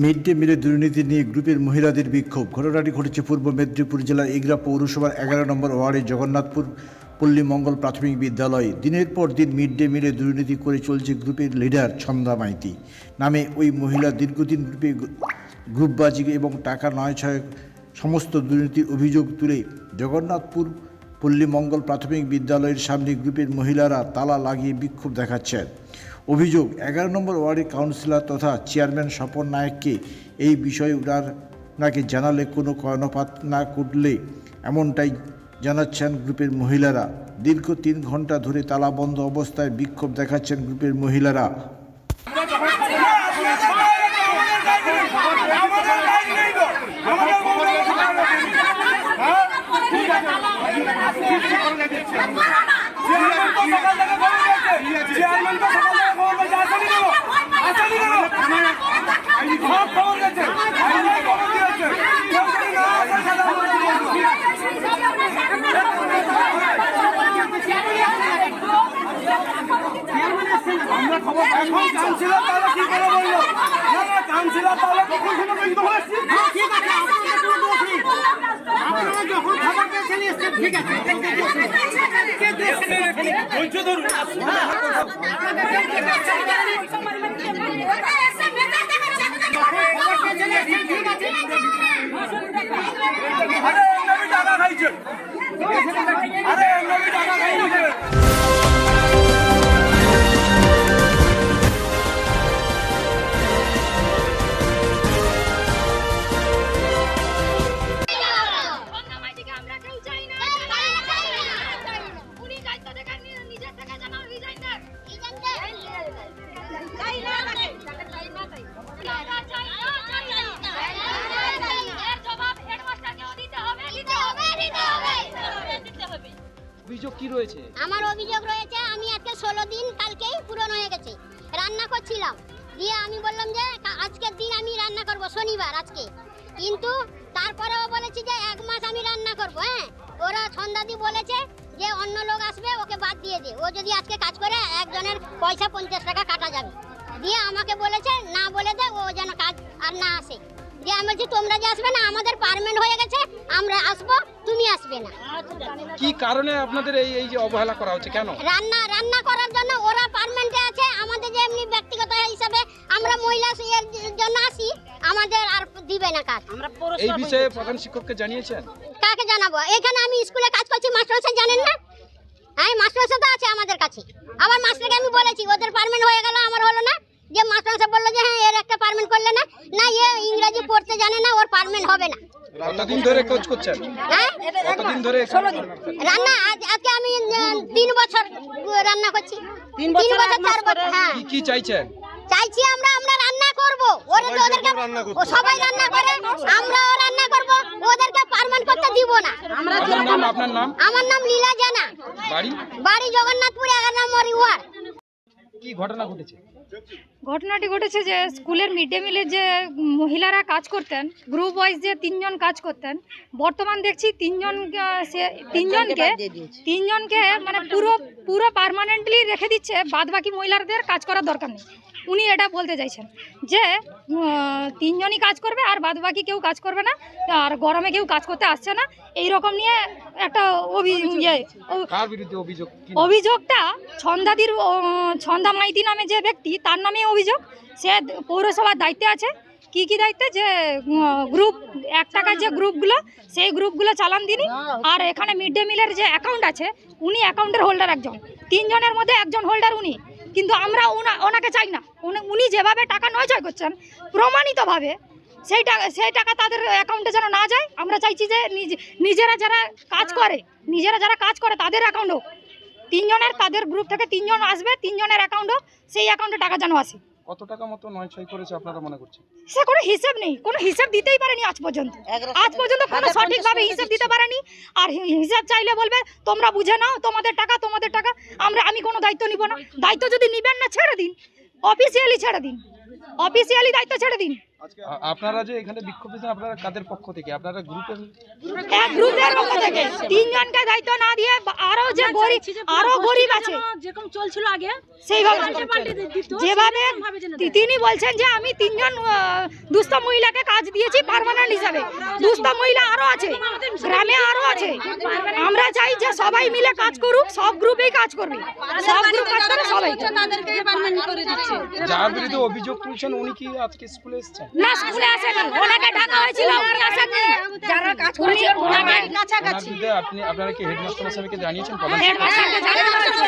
Mid day মিলে দুর্নীতি নিয়ে গ্রুপের মহিলাদের বিক্ষোভ। ঘটনাটি ঘটেছে পূর্ব মেদিনীপুর জেলার এগরা পৌরসভার এগারো নম্বর ওয়ার্ডের জগন্নাথপুর পল্লী মঙ্গল প্রাথমিক বিদ্যালয়ে। দিনের পর দিন মিড ডে মিলে দুর্নীতি করে চলছে গ্রুপের লিডার ছন্দা মাইতি। নামে ওই মহিলা দীর্ঘদিন গ্রুপে গ্রুপবাজি এবং টাকা নয় ছয় সমস্ত দুর্নীতির অভিযোগ তুলে জগন্নাথপুর পল্লী মঙ্গল প্রাথমিক বিদ্যালয়ের সামনে গ্রুপের মহিলারা তালা লাগিয়ে বিক্ষোভ দেখাচ্ছেন। অভিযোগ, এগারো নম্বর ওয়ার্ডের কাউন্সিলর তথা চেয়ারম্যান স্বপন নায়ককে এই বিষয়ে ওনার ওনাকে জানালে কোনো কর্ণপাত না করলে এমনটাই জানাচ্ছেন গ্রুপের মহিলারা। দীর্ঘ তিন ঘণ্টা ধরে তালাবন্ধ অবস্থায় বিক্ষোভ দেখাচ্ছেন গ্রুপের মহিলারা। চেয়ারম্যান থেকে খবর পেয়েছে আসেনি কেন আসেনি কেন সব খবর গেছে আইনি খবর দিয়েছে কেউ যদি না আসে সেটা আমরা কি বলব? আমরা খবর এখন কাউন্সিলর তাহলে কি করে বলল না না কাউন্সিলর তাহলে কখন শুনে কিন্তু বলেছি ধৈর্য ধরুন আরে নবী টাকা খাইছে। অভিযোগ কি রয়েছে? আমার অভিযোগ রয়েছে, আমি আজকে ষোলো দিন কালকেই পূরণ হয়ে গেছে। রান্না করছিলাম। দিয়ে আমি বললাম যে আজকের দিন আমি রান্না করব, শনিবার আজকে। কিন্তু তারপরেও বলেছি যে, এক মাস আমি রান্না করব হ্যাঁ? ওরা সন্ধ্যাদি বলেছে যে, অন্য লোক আসবে, ওকে বাদ দিয়ে দে। ও যদি আজকে কাজ করে, একজনের পয়সা পঞ্চাশ টাকা কাটা যাবে। দিয়ে আমাকে বলেছে, না বলে দে, ও যেন কাজ আর না আসে। দিয়ে আমি বলছি তোমরা যে আসবে না আমাদের পারমেন্ট হয়ে গেছে আমরা আসব তুমি আসবে না। কি কারণে আপনাদের এই এই যে অবহেলা করা হচ্ছে? কেন? রান্না রান্না করার জন্য ওরা পারমেন্টে আছে আমাদের যে এমনি ব্যক্তিগত হিসাবে আমরা মহিলা এর জন্য আসি আমাদের আর দিবে না কাজ। এই বিষয়ে প্রধান শিক্ষককে জানিয়েছেন? কাকে জানাব? এখানে আমি স্কুলে কাজ করছি মাস্টার স্যার জানেন না? হ্যাঁ মাস্টার স্যার তো আছে আমাদের কাছে। আবার মাস্টারকে আমি বলেছি ওদের পারমেন্ট হয়ে গেল আমার হলো না। যে মাস্টার বলল যে হ্যাঁ এর একটা পারমেন্ট করলে না না এ ইংরেজি পড়তে জানে না ওর পারমেন্ট হবে না। কতদিন ধরে কোচ করছেন? হ্যাঁ? কতদিন ধরে রান্না আজ আজকে আমি আহ, তিন বছর রান্না করছি। বছর বছর হ্যাঁ। কি কি চাইছেন? চাইছি আমরা আমরা রান্না করব। ওরা ওদেরকে সবাই রান্না করে আমরাও রান্না করব। ওদেরকে পারমান করতে দিব না। আমরা নাম আপনার নাম? আমার নাম লীলা জানা। বাড়ি? বাড়ি জগন্নাথপুর এগারো নম্বর ওয়ার্ড কি ঘটনা ঘটেছে? ঘটনাটি ঘটেছে যে স্কুলের মিড ডে মিলের যে মহিলারা কাজ করতেন গ্রুপ ওয়াইজ যে তিনজন কাজ করতেন বর্তমান দেখছি তিনজন সে তিনজনকে তিনজনকে মানে পুরো পুরো পারমানেন্টলি রেখে দিচ্ছে বাদ বাকি মহিলাদের কাজ করার দরকার নেই। উনি এটা বলতে চাইছেন যে তিনজনই কাজ করবে আর বাদ বাকি কেউ কাজ করবে না আর গরমে কেউ কাজ করতে আসছে না। এই রকম নিয়ে একটা অভি ইয়ে অভিযোগটা ছন্দাদির ছন্দা মাইতি নামে যে ব্যক্তি তার নামে অভিযোগ। সে পৌরসভার দায়িত্বে আছে। কি কি দায়িত্বে? যে গ্রুপ এক টাকার যে গ্রুপগুলো সেই গ্রুপগুলো চালান দিনই আর এখানে মিড ডে মিলের যে অ্যাকাউন্ট আছে উনি অ্যাকাউন্টের হোল্ডার একজন। তিনজনের মধ্যে একজন হোল্ডার উনি। কিন্তু আমরা ওনা ওনাকে চাই না। উনি- উনি যেভাবে টাকা নয়ছয় করছেন প্রমাণিতভাবে সেই টাকা সেই টাকা তাদের অ্যাকাউন্টে যেন না যায় আমরা চাইছি যে নিজ- নিজেরা যারা কাজ করে নিজেরা যারা কাজ করে তাদের অ্যাকাউন্ট হোক। তিনজনের তাদের গ্রুপ থেকে তিনজন আসবে তিনজনের অ্যাকাউন্ট হোক সেই অ্যাকাউন্টে টাকা যেন আসে। কত টাকা মতো নয় ছয় করেছে আপনারা মনে করছেন? সে কোনো হিসাব নেই কোনো হিসাব দিতেই পারেনি আজ পর্যন্ত। আজ পর্যন্ত কোনো সঠিকভাবে হিসাব দিতে পারেনি আর হিসাব চাইলে বলবে তোমরা বুঝে নাও তোমাদের টাকা তোমাদের টাকা আমরা আমি কোনো দায়িত্ব নিব না। দায়িত্ব যদি নিবেন না ছেড়ে দিন। অফিসিয়ালি ছেড়ে দিন। অফিসিয়ালি দায়িত্ব ছেড়ে দিন। আপনারা যে এখানে বিক্ষোভ দিচ্ছেন আপনারা কাদের পক্ষ থেকে? আপনারা গ্রুপের এক গ্রুপের পক্ষ থেকে। তিনজনকে দায়িত্ব না দিয়ে আরও যে গরিব আরও গরিব আছে। যেরকম চলছিল আগে সেইভাবে যেভাবে তিনি বলছেন যে আমি তিনজন দুস্থ মহিলাকে কাজ দিয়েছি পার্মানেন্ট হিসাবে। দুস্থ মহিলা আরও আছে। গ্রামে আরও আছে। আমরা চাই যে সবাই মিলে কাজ করুক সব গ্রুপেই কাজ করবে। সব গ্রুপ কাজ করে সবাই। তাদেরকে পারমানেন্ট করে দিচ্ছে। যার বিরুদ্ধে অভিযোগ তুলছেন উনি কি আজকে স্কুলে এসেছেন? না স্কুলে আসেনি ওনাকে ডাকা হয়েছিল উনি আসেননি। যারা কাজ করেছে ওনাকে বিরুদ্ধে আপনি আপনারা কি হেডমাস্টার সাহেবকে জানিয়েছেন প্রধান হেডমাস্টারকে জানানো হয়েছে।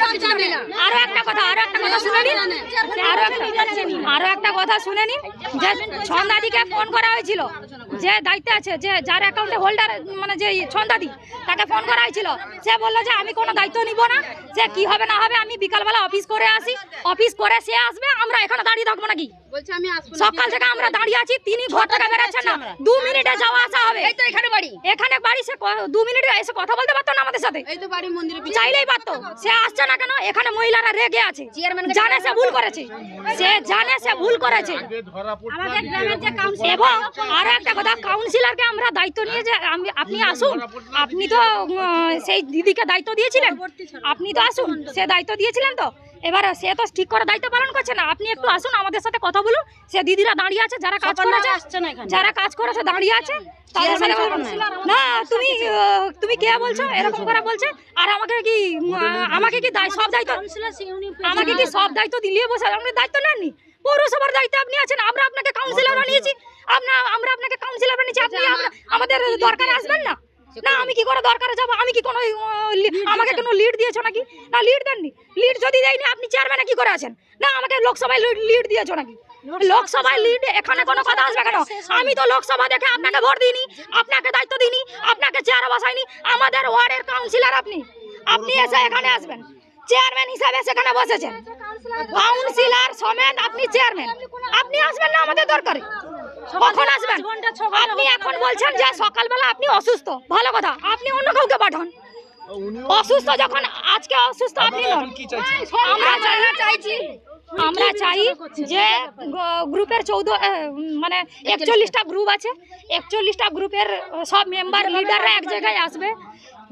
আরও একটা কথা আরও একটা কথা শুনে নিন। আরও একটা আরও একটা কথা শুনে নিন। যে ছন্দাদিকে ফোন করা হয়েছিল যে দায়িত্বে আছে যে যার অ্যাকাউন্টে হোল্ডার মানে যে ছন্দাদি তাকে ফোন করা হয়েছিল। সে বলল যে আমি কোনো দায়িত্ব নিব না। যে কি হবে না হবে আমি বিকালবেলা অফিস করে আসি। অফিস করে সে আসবে আমরা এখানে দাঁড়িয়ে থাকব নাকি? সকাল থেকে আমরা দাঁড়িয়ে আছি তিনি ঘর থেকে বেরোচ্ছেন না। দু মিনিটে যাওয়া আসা হবে। এই তো এখানে বাড়ি। এখানে বাড়ি সে দু মিনিটে এসে কথা বলতে পারতো না আমাদের সাথে। এই তো বাড়ি মন্দিরে চাইলেই পারতো। সে আসছে না কেন? এখানে মহিলারা রেগে আছে। জানে সে ভুল করেছে। সে জানে সে ভুল করেছে। আমাদের গ্রামের যে কাউন্সিলর এবং আরও একটা কথা কাউন্সিলরকে আমরা দায়িত্ব নিয়ে যে আমি- আপনি আসুন। আপনি তো সেই দিদিকে দায়িত্ব দিয়েছিলেন। আপনি তো আসুন। সে দায়িত্ব দিয়েছিলেন তো? এবার সে তো ঠিক করে দায়িত্ব পালন করছে না। আপনি একটু আসুন আমাদের সাথে কথা বলুন। সে দিদিরা দাঁড়িয়ে আছে যারা কাজ করেছে যারা কাজ করেছে দাঁড়িয়ে আছে। না তুমি তুমি কে বলছো? এরকম করে বলছে। আর আমাকে কি আমাকে কি সব দায়িত্ব আমাকে কি সব দায়িত্ব দিলিয়ে বসে আপনি দায়িত্ব নেননি? পৌরসভার দায়িত্বে আপনি আছেন আমরা আপনাকে কাউন্সিলর বানিয়েছি। আমরা আপনাকে কাউন্সিলর বানিয়েছি আপনি আমরা- আমাদের দরকারে আসবেন না। না আমি কি করে দরকারে যাব? আমি কি কোনো আমাকে কোনো লিড দিয়েছ নাকি? না লিড দেননি। লিড যদি দেয়নি আপনি চেয়ারম্যানে কি করে আছেন? না আমাকে লোকসভায় লিড দিয়েছ নাকি? লোকসভায় লিড এখানে কোনো কথা আসবে কেন? আমি তো লোকসভা দেখে আপনাকে ভোট দিইনি আপনাকে দায়িত্ব দিইনি আপনাকে চেয়ার বসাইনি আমাদের ওয়ার্ডের কাউন্সিলর আপনি। আপনি এসে এখানে আসবেন। চেয়ারম্যান হিসাবে সেখানে বসেছেন। কাউন্সিলর সমেত আপনি চেয়ারম্যান আপনি আসবেন না আমাদের দরকারে। কখন আসবেন? আপনি এখন বলছেন যে সকালবেলা আপনি অসুস্থ। ভালো কথা। আপনি অন্য কাউকে পাঠান। অসুস্থ যখন আজকে অসুস্থ আপনি আমরা চাই- চাইছি আমরা চাই যে গ্রুপের চৌদ্দ মানে একচল্লিশটা গ্রুপ আছে। একচল্লিশটা গ্রুপের সব মেম্বার লিডাররা এক জায়গায় আসবে।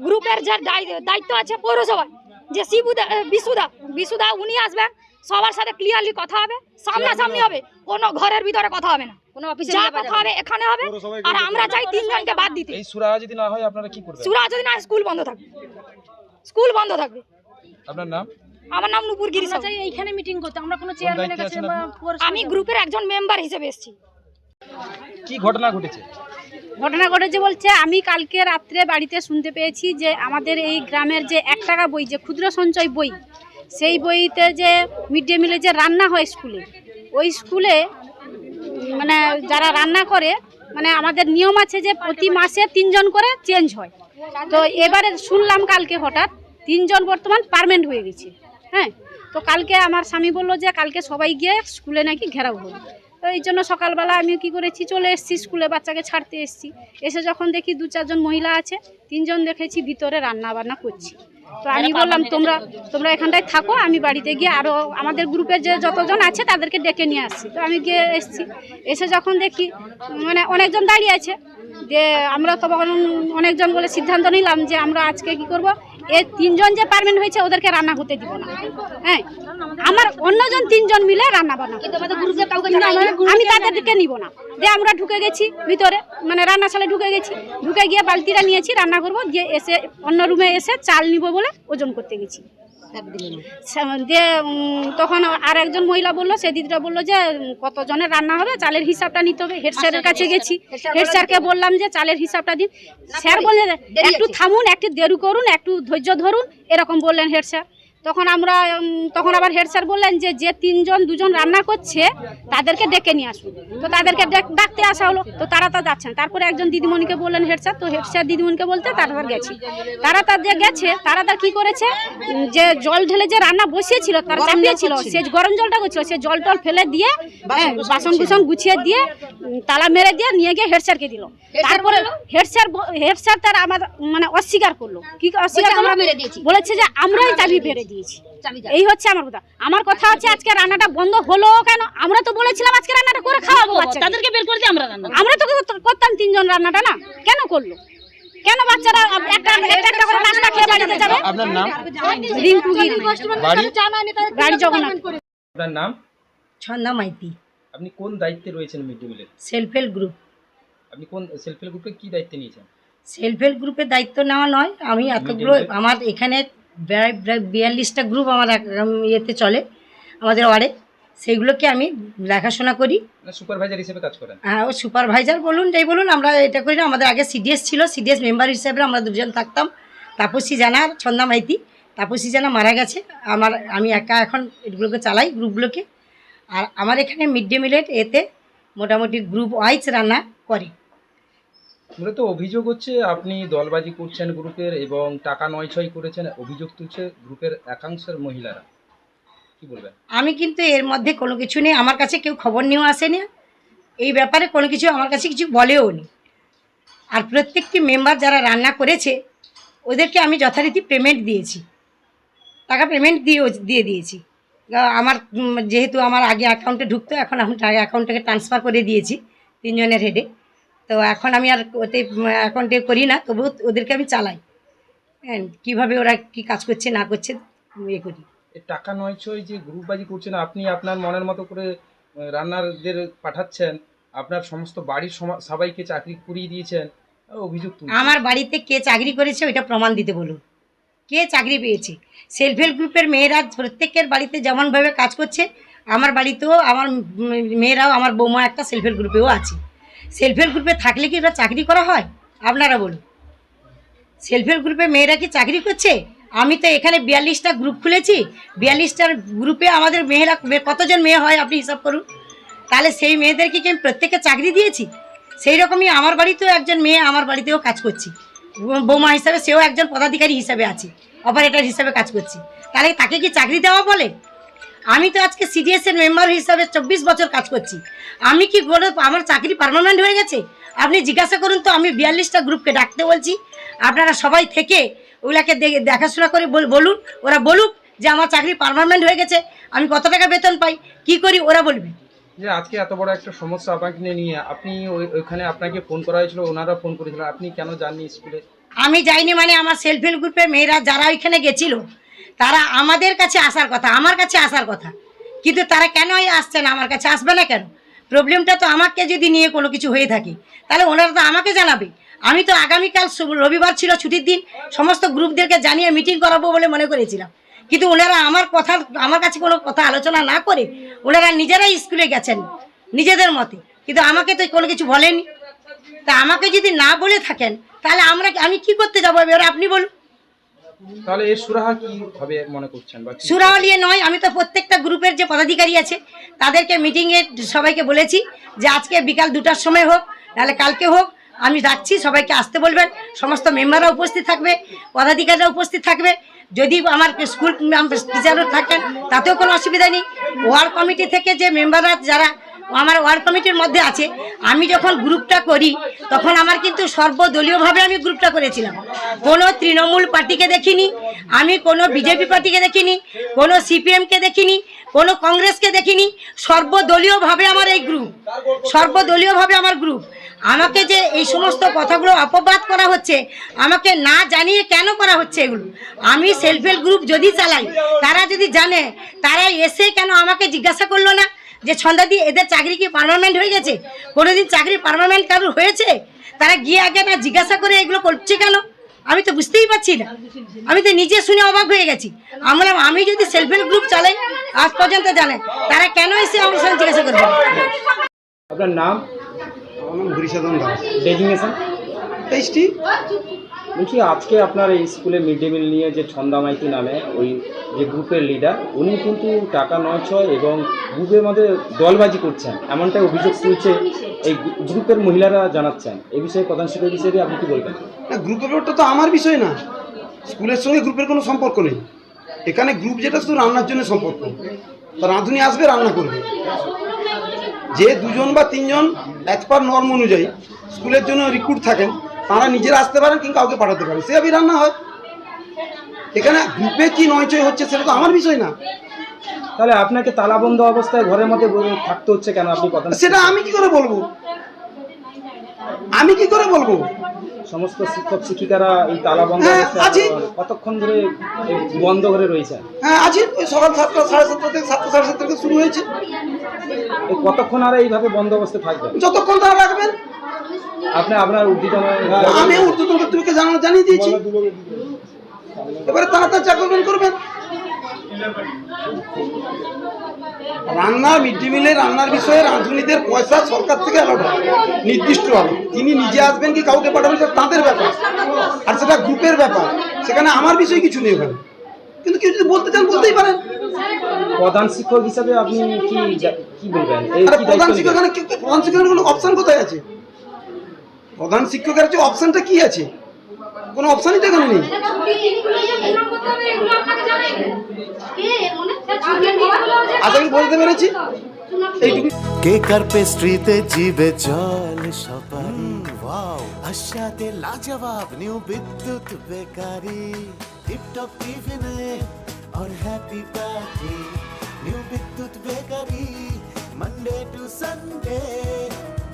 গ্রুপের যার দায়- দায়িত্ব আছে পৌরসভায়। যে শিবুদা বিশুদা বিশুদা উনি আসবেন সবার সাথে ক্লিয়ারলি কথা হবে সামনাসামনি হবে কোনো ঘরের ভিতরে কথা হবে না। কোনো অফিসে যা কথা হবে এখানে হবে আর আমরা চাই তিনজনকে বাদ দিতে। এই সুরা যদি না হয় আপনারা কি করবেন? সুরা যদি না স্কুল বন্ধ থাকবে। স্কুল বন্ধ থাকবে। আপনার নাম? আমার নাম নুপুর গিরি চাই এইখানে মিটিং করতে আমরা কোনো চেয়ারম্যানের কাছে আছেন বা আপনি? পৌরসভা- আমি গ্রুপের একজন মেম্বার হিসেবে এসেছি। কি ঘটনা ঘটেছে? ঘটনা ঘটেছে বলছে, আমি কালকে রাত্রে বাড়িতে শুনতে পেয়েছি যে আমাদের এই গ্রামের যে এক টাকা বই, যে ক্ষুদ্র সঞ্চয় বই, সেই বইতে যে মিড ডে মিলে যে রান্না হয় স্কুলে, ওই স্কুলে মানে যারা রান্না করে মানে আমাদের নিয়ম আছে যে প্রতি মাসে তিনজন করে চেঞ্জ হয়। তো এবারে শুনলাম কালকে হঠাৎ, তিনজন বর্তমান পারমেন্ট হয়ে গেছে। হ্যাঁ তো কালকে আমার স্বামী বলল যে, কালকে সবাই গিয়ে স্কুলে নাকি ঘেরাও হবে। তো এই জন্য সকালবেলা আমি কি করেছি চলে এসেছি স্কুলে বাচ্চাকে ছাড়তে এসেছি। এসে যখন দেখি দু চারজন মহিলা আছে তিনজন দেখেছি ভিতরে রান্না বান্না করছি। তো আমি বললাম তোমরা তোমরা এখানটায় থাকো আমি বাড়িতে গিয়ে আরও আমাদের গ্রুপের যে যতজন আছে তাদেরকে ডেকে নিয়ে আসছি। তো আমি গিয়ে এসেছি। এসে যখন দেখি মানে অনেকজন দাঁড়িয়ে আছে যে আমরা তখন অনেকজন বলে সিদ্ধান্ত নিলাম যে আমরা আজকে কি করব এই তিনজন যে পারমেন্ট হয়েছে, ওদেরকে রান্না করতে দিব না। হ্যাঁ আমার অন্যজন তিনজন মিলে রান্না বান্না আমি তাদেরকে নিব না। যে আমরা ঢুকে গেছি ভিতরে মানে রান্নাশালে ঢুকে গেছি। ঢুকে গিয়ে বালতিটা নিয়েছি, রান্না করব দিয়ে এসে অন্য রুমে এসে চাল নিব বলে ওজন করতে গেছি। দিয়ে তখন আর একজন মহিলা বলল সে দিদিটা বলল যে কতজনের রান্না হবে? চালের হিসাবটা নিতে হবে। হেড স্যারের কাছে গেছি। হেড স্যারকে বললাম যে চালের হিসাবটা দিন। স্যার বললেন একটু থামুন একটু দেরি করুন একটু ধৈর্য ধরুন এরকম বললেন হেড স্যার। তখন আমরা তখন আবার হেড স্যার বললেন যে যে তিনজন দুজন রান্না করছে তাদেরকে ডেকে নিয়ে আসুন। তো তাদেরকে ডাক- ডাকতে আসা হলো তো তারা তো যাচ্ছেন তারপরে একজন দিদিমণিকে বললেন হেড স্যার তো হেড স্যার দিদিমণিকে বলতে তারা তার গেছি। তারা তার যে গেছে তারা তার কি করেছে? যে জল ঢেলে যে রান্না বসিয়েছিল তার চাপিয়েছিল সে গরম জলটা করছিল সে জল টল ফেলে দিয়ে হ্যাঁ, বাসন কুসন গুছিয়ে দিয়ে তালা মেরে দিয়ে নিয়ে গিয়ে হেড স্যারকে দিল। তারপরে হেড স্যার হেড স্যার তার আমার মানে অস্বীকার করল। কি অস্বীকার করল? বলেছে যে আমরাই চাবি বেড়ে দিয়েছি। এই হচ্ছে আমার কথা। আমার কথা হচ্ছে আজকে রান্নাটা বন্ধ হলো কেন? আমরা তো বলেছিলাম আজকে রান্নাটা করে খাওয়াবো তাদেরকে বের করে আমরা রান্না আমরা তো করতাম তিনজন রান্নাটা না? কেন করল? কেন বাচ্চারা একটা একটা একটা করে নাস্তা খেয়ে বাড়িতে যাবে? আপনার নাম? রিঙ্কু গিরি। বাড়ি? জগন্নাথ। আপনার নাম? ছন্দা মাইতি। আপনি কোন দায়িত্বে রয়েছেন মিড ডে মিলের? Self help group. আপনি কোন সেলফ হেল্প গ্রুপে কি দায়িত্ব নিয়েছেন? সেলফ হেল্প গ্রুপের দায়িত্ব নেওয়া নয়। আমি এতগুলো আমার এখানে প্রায় প্রায় বিয়াল্লিশটা গ্রুপ আমার ইয়েতে চলে আমাদের ওয়ার্ডে। সেইগুলোকে আমি দেখাশোনা করি। সুপারভাইজার হিসেবে কাজ করেন? হ্যাঁ ও সুপারভাইজার বলুন যাই বলুন আমরা এটা করি না। আমাদের আগে সিডিএস ছিল সিডিএস মেম্বার হিসেবে আমরা দুজন থাকতাম। তাপসী জানা আর ছন্দা মাইতি। তাপসী জানা মারা গেছে। আমার আমি একা এখন এগুলোকে চালাই গ্রুপগুলোকে আর আমার এখানে মিড ডে মিলের এতে মোটামুটি গ্রুপ ওয়াইজ রান্না করে। মূলত অভিযোগ হচ্ছে আপনি দলবাজি করছেন গ্রুপের এবং টাকা নয় ছয় করেছেন, অভিযোগ তুলছে গ্রুপের একাংশের মহিলারা। কি বলবেন? আমি কিন্তু এর মধ্যে কোনো কিছু নেই, আমার কাছে কেউ খবর নিয়েও আসেনি এই ব্যাপারে কোনো কিছু আমার কাছে কিছু বলেও নি। আর প্রত্যেকটি মেম্বার যারা রান্না করেছে, ওদেরকে আমি যথারীতি পেমেন্ট দিয়েছি। টাকা পেমেন্ট দিয়ে দিয়ে দিয়েছি। আমার যেহেতু আমার আগে অ্যাকাউন্টে ঢুকতো, এখন আমি টাকা অ্যাকাউন্টটাকে ট্রান্সফার করে দিয়েছি তিনজনের হেডে তো এখন আমি আর ওতে এখন অ্যাকাউন্টে করি না তবু ওদেরকে আমি চালাই। হ্যাঁ কীভাবে ওরা কী কাজ করছে না করছে ইয়ে করি। টাকা নয় ছয় যে গ্রুপবাজি করছেন আপনি আপনার মনের মতো করে রান্নারদের পাঠাচ্ছেন আপনার সমস্ত বাড়ির সবাইকে চাকরি করিয়ে দিয়েছেন অভিযোগ আমার বাড়িতে কে চাকরি করেছে ওইটা প্রমাণ দিতে বলুন। কে চাকরি পেয়েছে? সেলফ হেল্প গ্রুপের মেয়েরা প্রত্যেকের বাড়িতে যেমনভাবে কাজ করছে আমার বাড়িতেও আমার মেয়েরাও আমার বৌমা একটা সেলফ হেল্প গ্রুপেও আছে। সেলফ হেল্প গ্রুপে থাকলে কি ওরা চাকরি করা হয়? আপনারা বলুন। সেলফ হেল্প গ্রুপে মেয়েরা কি চাকরি করছে? আমি তো এখানে বিয়াল্লিশটা গ্রুপ খুলেছি। বিয়াল্লিশটার গ্রুপে আমাদের মেয়েরা কতজন মেয়ে হয় আপনি হিসাব করুন। তাহলে সেই মেয়েদেরকে কি আমি প্রত্যেককে চাকরি দিয়েছি? সেই রকমই আমার বাড়িতেও একজন মেয়ে আমার বাড়িতেও কাজ করছি। বৌমা হিসাবে সেও একজন পদাধিকারী হিসাবে আছে। অপারেটর হিসাবে কাজ করছি। তাহলে তাকে কি চাকরি দেওয়া বলে? আমি তো আজকে সিডিএস এর মেম্বার হিসাবে চব্বিশ বছর কাজ করছি। আমি কি বলে আমার চাকরি পার্মানেন্ট হয়ে গেছে? আপনি জিজ্ঞাসা করুন তো আমি বিয়াল্লিশটা গ্রুপকে ডাকতে বলছি। আপনারা সবাই থেকে ওগুলাকে দেখে দেখাশোনা করে বল- বলুন। ওরা বলুক যে আমার চাকরি পার্মানেন্ট হয়ে গেছে আমি কত টাকা বেতন পাই কি করি ওরা বলবে। যে আজকে এত বড় একটা সমস্যা আপনাকে নিয়ে আপনি ওই- ওইখানে আপনাকে ফোন করা হয়েছিল ওনারা ফোন করেছিলেন আপনি কেন যাননি স্কুলে আমি যাইনি মানে আমার সেলফ হেল্প গ্রুপের মেয়েরা যারা ওইখানে গেছিল তারা আমাদের কাছে আসার কথা, আমার কাছে আসার কথা। কিন্তু তারা কেনই আসছে না? আমার কাছে আসবে না কেন? প্রবলেমটা তো আমাকে যদি নিয়ে কোনো কিছু হয়ে থাকে, তাহলে ওনারা তো আমাকে জানাবে। আমি তো আগামীকাল রবিবার ছিল ছুটির দিন, সমস্ত গ্রুপদেরকে জানিয়ে মিটিং করাবো বলে মনে করেছিলাম। কিন্তু ওনারা আমার কথা, আমার কাছে কোনো কথা আলোচনা না করে ওনারা নিজেরাই স্কুলে গেছেন, নিজেদের মতে। কিন্তু আমাকে তো কোনো কিছু বলেনি। তা আমাকে যদি না বলে থাকেন, তাহলে আমরা আমি কি করতে যাব? এবার আপনি বলুন। তাহলে এর সুরাহা কি হবে মনে করছেন বা কি- সুরাহলিয়ে নয় আমি তো প্রত্যেকটা গ্রুপের যে পদাধিকারী আছে, তাদেরকে মিটিংয়ে সবাইকে বলেছি যে আজকে বিকাল দুটার সময় হোক, নাহলে কালকে হোক, আমি ডাকছি, সবাইকে আসতে বলবেন, সমস্ত মেম্বাররা উপস্থিত থাকবে, পদাধিকারীরা উপস্থিত থাকবে, যদি আমার স্কুল টিচারও থাকেন, তাতেও কোনো অসুবিধা নেই। ওয়ার্ড কমিটি থেকে যে মেম্বাররা যারা আমার ওয়ার্ড কমিটির মধ্যে আছে। আমি যখন গ্রুপটা করি, তখন আমার কিন্তু সর্বদলীয়ভাবে আমি গ্রুপটা করেছিলাম। কোনো তৃণমূল পার্টিকে দেখিনি, আমি কোনো বিজেপি পার্টিকে দেখিনি, কোনো সিপিএমকে দেখিনি, কোনো কংগ্রেসকে দেখিনি। সর্বদলীয়ভাবে আমার এই গ্রুপ, সর্বদলীয়ভাবে আমার গ্রুপ। আমাকে যে এই সমস্ত কথাগুলো অপবাদ করা হচ্ছে, আমাকে না জানিয়ে কেন করা হচ্ছে এগুলো? আমি সেলফ হেল্প গ্রুপ যদি চালাই, তারা যদি জানে, তারা এসে কেন আমাকে জিজ্ঞাসা করল না? যে ছন্দা দিয়ে এদের চাকরি কি পার্মানেন্ট হয়ে গেছে? কোনোদিন চাকরি পার্মানেন্ট কারোর হয়েছে? তারা গিয়ে আগে না জিজ্ঞাসা করে এগুলো করছে কেন? আমি তো বুঝতেই পারছি না। আমি তো নিজে শুনে অবাক হয়ে গেছি। আমরা আমি যদি সেলফ হেল্প গ্রুপ চালাই আজ পর্যন্ত জানে তারা কেন এসে আমার সঙ্গে জিজ্ঞাসা করবে? আপনার নাম? আমার নাম হরিসাধন দাস। ডেজিগনেশন টেস্টি বলছি, আজকে আপনার এই স্কুলে মিড ডে মিল নিয়ে যে ছন্দা মাইতি নামে ওই যে গ্রুপের লিডার উনি কিন্তু টাকা নয় ছয় এবং গ্রুপের মধ্যে দলবাজি করছেন। এমনটাই অভিযোগ তুলছে এই গ্রুপের মহিলারা জানাচ্ছেন। এই বিষয়ে প্রধান শিক্ষক হিসেবে আপনি কি বলবেন? না, গ্রুপের ব্যাপারটা তো আমার বিষয় না। স্কুলের সঙ্গে গ্রুপের কোনো সম্পর্ক নেই। এখানে গ্রুপ যেটা শুধু রান্নার জন্য সম্পর্ক। তা রাঁধুনি আসবে, রান্না করবে। যে দুজন বা তিনজন অ্যাজ পার নর্ম অনুযায়ী স্কুলের জন্য রিক্রুট থাকেন তারা নিজেরা আসতে পারেন কিংবা কাউকে পাঠাতে পারেন। সেভাবেই রান্না হয়। এখানে গ্রুপে কি নয়চয় হচ্ছে সেটা তো আমার বিষয় না। তাহলে আপনাকে তালাবন্ধ অবস্থায় ঘরের মধ্যে থাকতে হচ্ছে কেন? আপনি প্রধান সেটা আমি কি করে বলব? আমি কি করে বলব? সমস্ত শিক্ষক শিক্ষিকারা এই তালাবন্ধ হ্যাঁ, কতক্ষণ ধরে বন্ধ ঘরে রয়েছে? হ্যাঁ আছি। ওই সকাল সাতটা সাড়ে সাতটা থেকে সাতটা সাড়ে সাতটা থেকে শুরু হয়েছে। কতক্ষণ আর এইভাবে বন্ধ অবস্থায় থাকবে যতক্ষণ তারা রাখবেন আপনি আপনার উদ্দীপনা আমি উর্দু কর্তৃপক্ষকে জানানো জানিয়ে দিয়েছি। এবারে তারা তার যা করবেন করবেন। রান্না মিড ডে মিলে রান্নার বিষয়ে রাঁধুনিদের পয়সা সরকার থেকে আলাদা নির্দিষ্ট হবে তিনি নিজে আসবেন কি কাউকে পাঠাবেন সেটা তাদের ব্যাপার। আর সেটা গ্রুপের ব্যাপার। সেখানে আমার বিষয় কিছু নেই ওখানে কিন্তু কেউ যদি বলতে চান বলতেই পারেন। প্রধান শিক্ষক হিসাবে আপনি কি কি বলবেন? প্রধান শিক্ষক প্রধান শিক্ষকের কোনো অপশন কোথায় আছে? প্রধান শিক্ষকের যে অপশনটা কি আছে কোনো অপশনই তো এখানে নেই আশা করি বলতে পেরেছি এইটুকু কেকার পেস্ট্রিতে জিবে জল সপারি ওয়াও আশাতে লাজবাব নিউ বিদ্যুৎ বেকারি টিপটপ টিফিনে और happy party new Bidyut bakery Monday to Sunday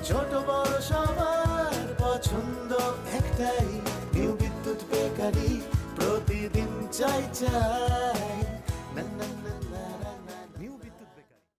ছোট বড় সবার পছন্দ একটাই নিউ বিদ্যুৎ বেকারি প্রতিদিন চাই চাই।